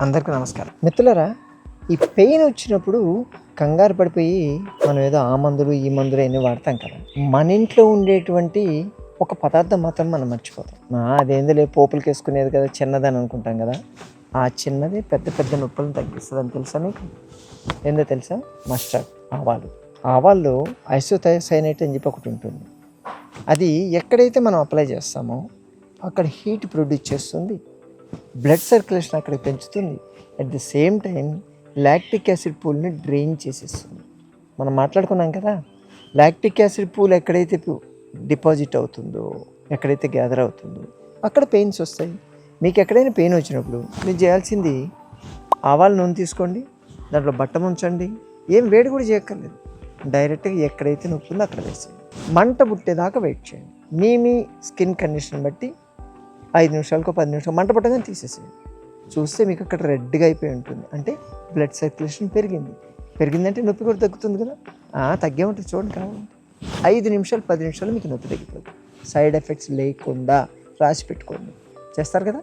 అందరికీ నమస్కారం. మిత్రులరా ఈ పెయిన్ వచ్చినప్పుడు కంగారు పడిపోయి మనం ఏదో ఆ మందులు ఈ మందులు అన్నీ వాడతాం కదా. మన ఇంట్లో ఉండేటువంటి ఒక పదార్థం మాత్రం మనం మర్చిపోతాం. అదేందులే పోపులకి వేసుకునేది కదా చిన్నదని అనుకుంటాం కదా. ఆ చిన్నది పెద్ద పెద్ద నొప్పులను తగ్గిస్తుంది అని తెలుసా మీకు ఏందో తెలుసా? మస్టర్డ్ ఆవాలు. ఆవాల్లో ఐసోథైసైనైట్ అని చెప్పి ఒకటి ఉంటుంది. అది ఎక్కడైతే మనం అప్లై చేస్తామో అక్కడ హీట్ ప్రొడ్యూస్ చేస్తుంది బ్లడ్ సర్క్యులేషన్ అక్కడ పెంచుతుంది. At the same time lactic acid పూల్ని drain చేసేస్తుంది. మనం మాట్లాడుకున్నాం కదా లాక్టిక్ యాసిడ్ పూల్ ఎక్కడైతే డిపాజిట్ అవుతుందో ఎక్కడైతే గ్యాదర్ అవుతుందో అక్కడ పెయిన్స్ వస్తాయి. మీకు ఎక్కడైనా పెయిన్ వచ్చినప్పుడు మీరు చేయాల్సింది ఆవాల నూనె తీసుకోండి దాంట్లో బట్ట ఉంచండి ఏం వేడి కూడా చేయక్కర్లేదు. డైరెక్ట్గా ఎక్కడైతే నొప్పి ఉందో అక్కడ వేసేయండి. మంట పుట్టేదాకా వెయిట్ చేయండి. మీ మీ స్కిన్ కండిషన్ బట్టి ఐదు నిమిషాలకు పది నిమిషాలు మంట పట్టగానే తీసేసేయండి. చూస్తే మీకు అక్కడ రెడ్గా అయిపోయి ఉంటుంది. అంటే బ్లడ్ సర్క్యులేషన్ పెరిగింది. పెరిగిందంటే నొప్పి కూడా తగ్గుతుంది కదా? తగ్గే ఉంటుంది. చూడండి కావాలంటే. ఐదు నిమిషాలు పది నిమిషాలు మీకు నొప్పి తగ్గిపోతుంది. సైడ్ ఎఫెక్ట్స్ లేకుండా రాసి పెట్టుకోండి. చేస్తారు కదా?